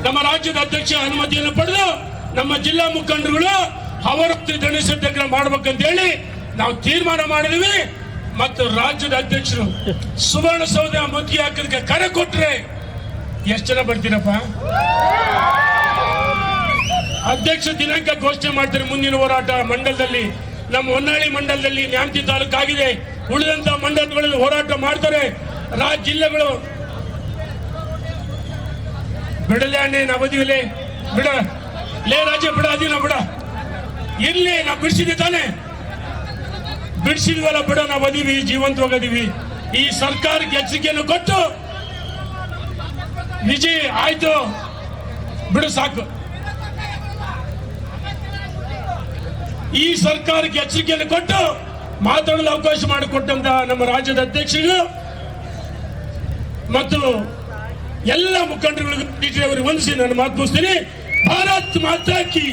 ನಮ್ಮ ರಾಜ್ಯದ ಅಧ್ಯಕ್ಷ ಅನುಮತಿಯನ್ನು ಪಡೆದು ನಮ್ಮ ಜಿಲ್ಲಾ ಮುಖಂಡರುಗಳು ಅವರಾತ್ರಿ ಧರಣಿ ಸತ್ಯಾಗ್ರಹ ಮಾಡ್ಬೇಕಂತ ಹೇಳಿ ನಾವು ತೀರ್ಮಾನ ಮಾಡಿದ್ವಿ. ಮತ್ತು ರಾಜ್ಯದ ಅಧ್ಯಕ್ಷರು ಸುವರ್ಣಸೌಧ ಮದುವೆ ಹಾಕೋದಕ್ಕೆ ಕರೆ ಕೊಟ್ರೆ ಎಷ್ಟು ಜನ ಬರ್ತೀರಪ್ಪ? ಅಧ್ಯಕ್ಷ ದಿನಾಂಕ ಘೋಷಣೆ ಮಾಡ್ತಾರೆ ಮುಂದಿನ ಹೋರಾಟ ಮಂಡಲದಲ್ಲಿ. ನಮ್ಮ ಹೊನ್ನಾಳಿ ಮಂಡಲದಲ್ಲಿ ನ್ಯಾಮತಿ ತಾಲೂಕು ಆಗಿದೆ ಉಳಿದಂತ ಮಂಡಲಗಳಲ್ಲಿ ಹೋರಾಟ ಮಾಡ್ತಾರೆ. ರಾಜ್ಯ ಜಿಲ್ಲೆಗಳು. ಬಿಡಲೇ ಅವಧಿವಿಲೆ ಬಿಡ. ಲೇ ರಾಜ್ಯ ಬಿಡ ಅದೀನ ಬಿಡ. ಇರ್ಲಿ ನಾವು ಬಿಡಿಸಿದ್ವಿ ತಾನೆ. ಬಿಡಿಸಿದ್ವಲ್ಲ, ಬಿಡ ನಾವು ಅದೀವಿ ಜೀವಂತವಾಗದೀವಿ. ಈ ಸರ್ಕಾರಕ್ಕೆ ಎಚ್ಚರಿಕೆಯನ್ನು ಕೊಟ್ಟು ವಿಜಯ್ ಆಯ್ತು. ಬಿಡು ಸಾಕು. ಈ ಸರ್ಕಾರಕ್ಕೆ ಎಚ್ಚರಿಕೆಯನ್ನು ಕೊಟ್ಟು ಮಾತಾಡಲು ಅವಕಾಶ ಮಾಡಿಕೊಟ್ಟಂತ ನಮ್ಮ ರಾಜ್ಯದ ಅಧ್ಯಕ್ಷರು ಮತ್ತು ಎಲ್ಲ ಮುಖಂಡರುಗಳಿಗೂ ಅವರಿಗೆ ವಂದಿಸಿ ನಾನು ಮಾತು ಮುಗಿಸ್ತೀನಿ. ಭಾರತ್ ಮಾತಾ ಕಿ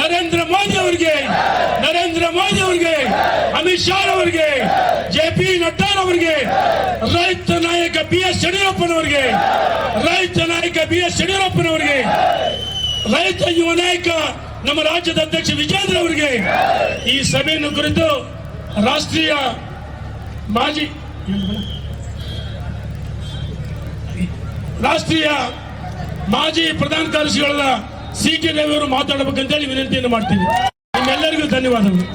ನರೇಂದ್ರ ಮೋದಿ ಅವರಿಗೆ, ನರೇಂದ್ರ ಮೋದಿ ಅವರಿಗೆ, ಅಮಿತ್ ಶಾ ಅವರಿಗೆ, ಜೆ ಪಿ ನಡ್ಡಾ ಅವರಿಗೆ, ರೈತ ನಾಯಕ ಬಿ ಎಸ್ ಯಡಿಯೂರಪ್ಪನವರಿಗೆ, ರೈತ ನಾಯಕ ಬಿ ಎಸ್ ಯಡಿಯೂರಪ್ಪನವರಿಗೆ, ರೈತ ಯುವ ನಾಯಕ ನಮ್ಮ ರಾಜ್ಯದ ಅಧ್ಯಕ್ಷ ವಿಜೇಂದ್ರ ಅವರಿಗೆ, ಈ ಸಭೆಯನ್ನು ಕುರಿತು ರಾಷ್ಟ್ರೀಯ ಮಾಜಿ ರಾಷ್ಟ್ರೀಯ ಮಾಜಿ ಪ್ರಧಾನ ಕಾರ್ಯದರ್ಶಿಗಳಾದ ಸಿ ಕೆ ರವಿ ಅವರು ಮಾತಾಡಬೇಕಂತೇಳಿ ವಿನಂತಿಯನ್ನು ಮಾಡ್ತೀನಿ. ನಿಮ್ಮೆಲ್ಲರಿಗೂ ಧನ್ಯವಾದಗಳು.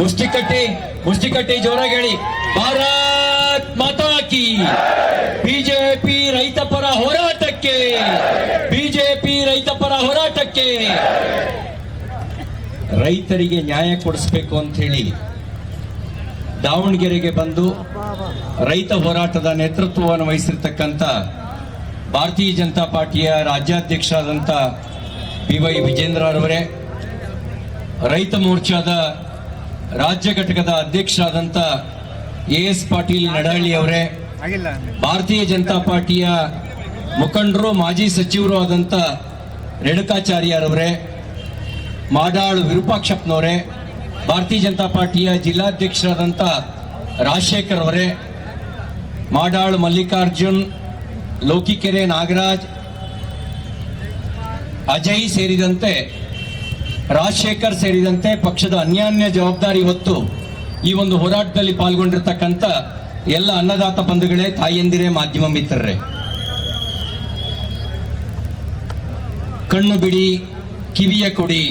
ಮುಷ್ಟಿ ಕಟ್ಟಿ ಮುಷ್ಟಿ ಕಟ್ಟಿ ಜೋರಾಗಿ ಹೇಳಿ. ಭಾರತ್ ಮಾತಾಕಿ ಬಿಜೆಪಿ ರೈತ ಪರ ಹೋರಾಟಕ್ಕೆ, ಬಿಜೆಪಿ ರೈತ ಪರ ಹೋರಾಟಕ್ಕೆ. ರೈತರಿಗೆ ನ್ಯಾಯ ಕೊಡಿಸ್ಬೇಕು ಅಂತ ಹೇಳಿ ದಾವಣಗೆರೆಗೆ ಬಂದು ರೈತ ಹೋರಾಟದ ನೇತೃತ್ವವನ್ನು ವಹಿಸಿರ್ತಕ್ಕಂಥ ಭಾರತೀಯ ಜನತಾ ಪಾರ್ಟಿಯ ರಾಜ್ಯಾಧ್ಯಕ್ಷರಾದಂಥ ಬಿ ವೈ ವಿಜೇಂದ್ರರವರೇ, ರೈತ ಮೋರ್ಚಾದ ರಾಜ್ಯ ಘಟಕದ ಅಧ್ಯಕ್ಷರಾದಂಥ ಎ ಎಸ್ ಪಾಟೀಲ್ ನಡಹಳ್ಳಿ ಅವರೇ ಆಗಿಲ್ಲ ಭಾರತೀಯ ಜನತಾ ಪಾರ್ಟಿಯ ಮುಖಂಡರು, ಮಾಜಿ ಸಚಿವರು ಆದಂಥ ರೇಣುಕಾಚಾರ್ಯರವರೇ ಮಾಡಾಳು ವಿರೂಪಾಕ್ಷಪ್ಪನವರೇ ಭಾರತೀಯ ಜನತಾ ಪಾರ್ಟಿಯ ಜಿಲ್ಲಾಧ್ಯಕ್ಷರಾದಂಥ ರಾಜಶೇಖರ್ ಅವರೇ, ಮಾಡಾಳ್ ಮಲ್ಲಿಕಾರ್ಜುನ್, ಲೋಕಿಕೆರೆ ನಾಗರಾಜ್, ಅಜಯ್ ಸೇರಿದಂತೆ, ರಾಜಶೇಖರ್ ಸೇರಿದಂತೆ ಪಕ್ಷದ ಅನ್ಯಾನ್ಯ ಜವಾಬ್ದಾರಿ ಹೊತ್ತು ಈ ಒಂದು ಹೋರಾಟದಲ್ಲಿ ಪಾಲ್ಗೊಂಡಿರ್ತಕ್ಕಂಥ ಎಲ್ಲ ಅನ್ನದಾತ ಬಂಧುಗಳೇ, ತಾಯಂದಿರೇ, ಮಾಧ್ಯಮ ಮಿತ್ರರೇ. ಕಣ್ಣು ಬಿಡಿ, ಕಿವಿಯ ಕೊಡಿ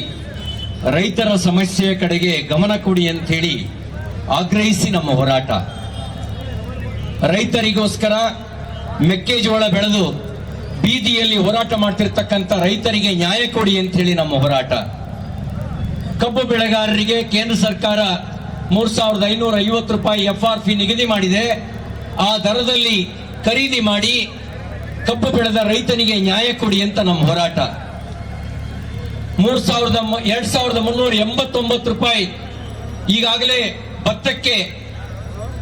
ರೈತರ ಸಮಸ್ಯೆಯ ಕಡೆಗೆ ಗಮನ ಕೊಡಿ ಅಂತ ಹೇಳಿ ಆಗ್ರಹಿಸಿ ನಮ್ಮ ಹೋರಾಟ. ರೈತರಿಗೋಸ್ಕರ ಮೆಕ್ಕೆಜೋಳ ಬೆಳೆದು ಬೀದಿಯಲ್ಲಿ ಹೋರಾಟ ಮಾಡ್ತಿರ್ತಕ್ಕಂಥ ರೈತರಿಗೆ ನ್ಯಾಯ ಕೊಡಿ ಅಂತ ಹೇಳಿ ನಮ್ಮ ಹೋರಾಟ. ಕಬ್ಬು ಬೆಳೆಗಾರರಿಗೆ ಕೇಂದ್ರ ಸರ್ಕಾರ ಮೂರ್ ಸಾವಿರದ ಐನೂರ ಐವತ್ತು ರೂಪಾಯಿ ಎಫ್ ಆರ್ ಪಿ ನಿಗದಿ ಮಾಡಿದೆ. ಆ ದರದಲ್ಲಿ ಖರೀದಿ ಮಾಡಿ ಕಬ್ಬು ಬೆಳೆದ ರೈತನಿಗೆ ನ್ಯಾಯ ಕೊಡಿ ಅಂತ ನಮ್ಮ ಹೋರಾಟ. ಮೂರ್ ಸಾವಿರದ ಎರಡ್ ಸಾವಿರದ ಮುನ್ನೂರ ಎಂಬತ್ತೊಂಬತ್ತು ರೂಪಾಯಿ. ಈಗಾಗಲೇ ಭತ್ತಕ್ಕೆ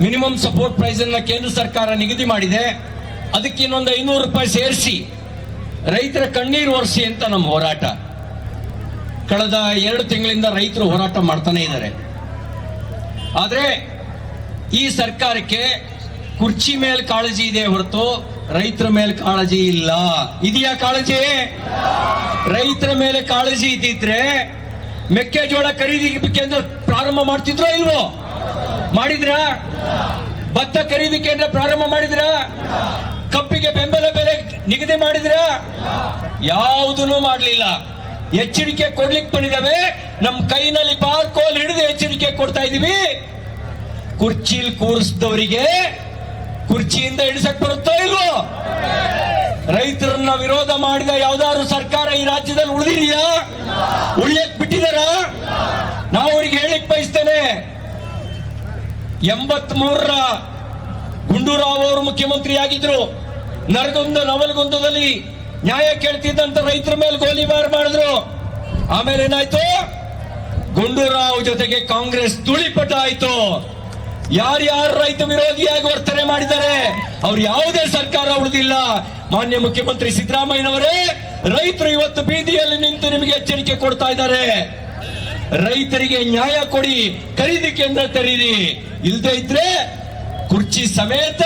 ಮಿನಿಮಮ್ ಸಪೋರ್ಟ್ ಪ್ರೈಸ್ ಅನ್ನ ಕೇಂದ್ರ ಸರ್ಕಾರ ನಿಗದಿ ಮಾಡಿದೆ. ಅದಕ್ಕೆ ಇನ್ನೊಂದು ಐನೂರು ರೂಪಾಯಿ ಸೇರಿಸಿ ರೈತರ ಕಣ್ಣೀರು ಒರೆಸಿ ಅಂತ ನಮ್ಮ ಹೋರಾಟ. ಕಳೆದ ಎರಡು ತಿಂಗಳಿಂದ ರೈತರು ಹೋರಾಟ ಮಾಡ್ತಾನೆ ಇದ್ದಾರೆ. ಆದರೆ ಈ ಸರ್ಕಾರಕ್ಕೆ ಕುರ್ಚಿ ಮೇಲೆ ಕಾಳಜಿ ಇದೆ ಹೊರತು ರೈತರ ಮೇಲೆ ಕಾಳಜಿ ಇಲ್ಲ. ಇದೆಯಾ ಕಾಳಜಿ? ರೈತರ ಮೇಲೆ ಕಾಳಜಿ ಇದ್ದಿದ್ರೆ ಮೆಕ್ಕೆಜೋಳ ಖರೀದಿ ಕೇಂದ್ರ ಪ್ರಾರಂಭ ಮಾಡ್ತಿದ್ರೋ ಇಲ್ವೋ? ಮಾಡಿದ್ರ? ಭತ್ತ ಖರೀದಿ ಕೇಂದ್ರ ಪ್ರಾರಂಭ ಮಾಡಿದ್ರ? ಕಬ್ಬಿಗೆ ಬೆಂಬಲ ಬೆಲೆ ನಿಗದಿ ಮಾಡಿದ್ರ? ಯಾವುದನ್ನು ಮಾಡಲಿಲ್ಲ. ಎಚ್ಚರಿಕೆ ಕೊಡ್ಲಿಕ್ಕೆ ಬಂದಿದ್ದಾವೆ ನಮ್ಮ ಕೈನಲ್ಲಿ ಬಾರ್ಕೋಲ್ ಹಿಡಿದು ಎಚ್ಚರಿಕೆ ಕೊಡ್ತಾ ಇದೀವಿ. ಕುರ್ಚಿಲ್ ಕೂರಿಸಿದವರಿಗೆ ಕುರ್ಚಿಯಿಂದ ಇಳಿಸಕ್ ಬರುತ್ತೋ ಇಲ್ವೋ? ರೈತರನ್ನ ವಿರೋಧ ಮಾಡಿದ ಯಾವ್ದಾದ್ರು ಸರ್ಕಾರ ಈ ರಾಜ್ಯದಲ್ಲಿ ಉಳಿದಿದೆಯಾ? ಉಳಿಯಕ್ ಬಿಟ್ಟಿದಾರ? ನಾವು ಅವ್ರಿಗೆ ಹೇಳಿಕ್ ಬಯಸ್ತೇನೆ. ಎಂಬತ್ ಮೂರರ ಗುಂಡೂರಾವ್ ಅವರು ಮುಖ್ಯಮಂತ್ರಿ ಆಗಿದ್ರು ನರಗುಂದ ನವಲಗುಂದದಲ್ಲಿ ನ್ಯಾಯ ಕೇಳ್ತಿದ್ದಂತ ರೈತರ ಮೇಲೆ ಗೋಲಿಬಾರ್ ಮಾಡಿದ್ರು. ಆಮೇಲೆ ಏನಾಯ್ತು ಗುಂಡೂರಾವ್ ಜೊತೆಗೆ ಕಾಂಗ್ರೆಸ್ ತುಳಿಪಟ ಆಯ್ತು ಯಾರ್ಯಾರು ರೈತ ವಿರೋಧಿಯಾಗಿ ವರ್ತನೆ ಮಾಡಿದ್ದಾರೆ, ಅವ್ರು ಯಾವುದೇ ಸರ್ಕಾರ ಉಳಿದಿಲ್ಲ. ಮಾನ್ಯ ಮುಖ್ಯಮಂತ್ರಿ ಸಿದ್ದರಾಮಯ್ಯನವರೇ, ರೈತರು ಇವತ್ತು ಬೀದಿಯಲ್ಲಿ ನಿಂತು ನಿಮಗೆ ಎಚ್ಚರಿಕೆ ಕೊಡ್ತಾ ಇದ್ದಾರೆ. ರೈತರಿಗೆ ನ್ಯಾಯ ಕೊಡಿ, ಖರೀದಿ ಕೇಂದ್ರ ತೆರೀರಿ. ಇಲ್ಲದೆ ಇದ್ರೆ ಕುರ್ಚಿ ಸಮೇತ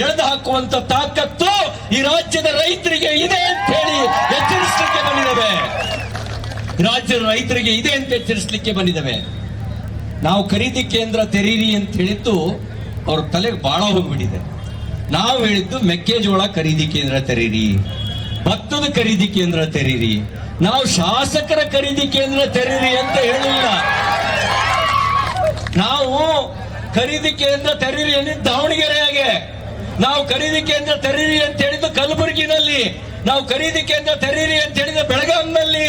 ಎಳೆದು ಹಾಕುವಂತ ತಾಕತ್ತು ಈ ರಾಜ್ಯದ ರೈತರಿಗೆ ಇದೆ ಅಂತ ಹೇಳಿ ಎಚ್ಚರಿಸಲಿಕ್ಕೆ ಬಂದಿದ್ದಾವೆ. ರಾಜ್ಯದ ರೈತರಿಗೆ ಇದೆ ಅಂತ ಎಚ್ಚರಿಸಲಿಕ್ಕೆ ಬಂದಿದ್ದಾವೆ. ನಾವು ಖರೀದಿ ಕೇಂದ್ರ ತೆರೀರಿ ಅಂತ ಹೇಳಿದ್ದು ಅವ್ರ ತಲೆಗೆ ಬಾಳ ಹೋಗ್ಬಿಟ್ಟಿದೆ. ನಾವು ಹೇಳಿದ್ದು ಮೆಕ್ಕೆಜೋಳ ಖರೀದಿ ಕೇಂದ್ರ ತೆರೀರಿ. ಭತ್ತದ ಖರೀದಿ ಕೇಂದ್ರ ತೆರೀರಿ. ನಾವು ಶಾಸಕರ ಖರೀದಿ ಕೇಂದ್ರ ತೆರೀರಿ ಅಂತ ಹೇಳಿಲ್ಲ ನಾವು ಖರೀದಿ ಕೇಂದ್ರ ತೆರೀರಿ ದಾವಣಗೆರೆಯಾಗೆ. ನಾವು ಖರೀದಿ ಕೇಂದ್ರ ತೆರೀರಿ ಅಂತ ಹೇಳಿದ್ದು ಕಲಬುರಗಿನಲ್ಲಿ. ನಾವು ಖರೀದಿ ಕೇಂದ್ರ ತೆರೀರಿ ಅಂತ ಹೇಳಿದ ಬೆಳಗಾಂನಲ್ಲಿ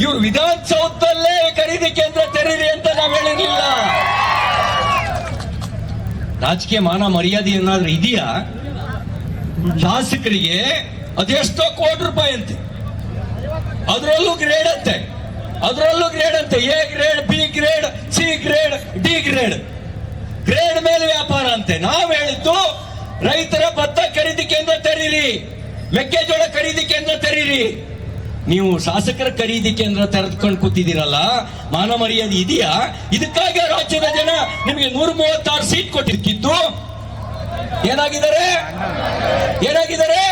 ಇವ್ರು ವಿಧಾನಸೌಧದಲ್ಲೇ ಖರೀದಿ ಕೇಂದ್ರ ತೆರೀರಿ ಅಂತ ನಾವು ಹೇಳಿರಲಿಲ್ಲ. ರಾಜಕೀಯ ಮಾನ ಮರ್ಯಾದೆ ಏನಾದ್ರೂ ಇದೆಯಾ? ಶಾಸಕರಿಗೆ ಅದೆಷ್ಟೋ ಕೋಟಿ ರೂಪಾಯಿ ಅಂತೆ. ಅದರಲ್ಲೂ ಗ್ರೇಡ್ ಅಂತೆ. ಅದರಲ್ಲೂ ಗ್ರೇಡ್ ಅಂತೆ. A grade B grade C grade D grade grade ಮೇಲೆ ವ್ಯಾಪಾರ ಅಂತೆ. ನಾವು ಹೇಳಿದ್ದು ರೈತರ ಭತ್ತ ಖರೀದಿ ಕೇಂದ್ರ ತೆರೀರಿ. ಮೆಕ್ಕೆಜೋಳ ಖರೀದಿ ಕೇಂದ್ರ ತೆರೀರಿ. ನೀವು ಶಾಸಕರ ಖರೀದಿ ಕೇಂದ್ರ ತೆರೆದುಕೊಂಡು ಕೂತಿದ್ದೀರಲ್ಲ, ಮಾನ ಮರ್ಯಾದೆ ಇದೆಯಾ? ಇದಕ್ಕಾಗಿ ರಾಜ್ಯದ ಜನ ನಿಮಗೆ ನೂರ ಮೂವತ್ತಾರು ಸೀಟ್ ಕೊಟ್ಟಿರ್ತಿತ್ತು ಏನಾಗಿದ್ದಾರೆ? ಏನಾಗಿದ್ದಾರೆ?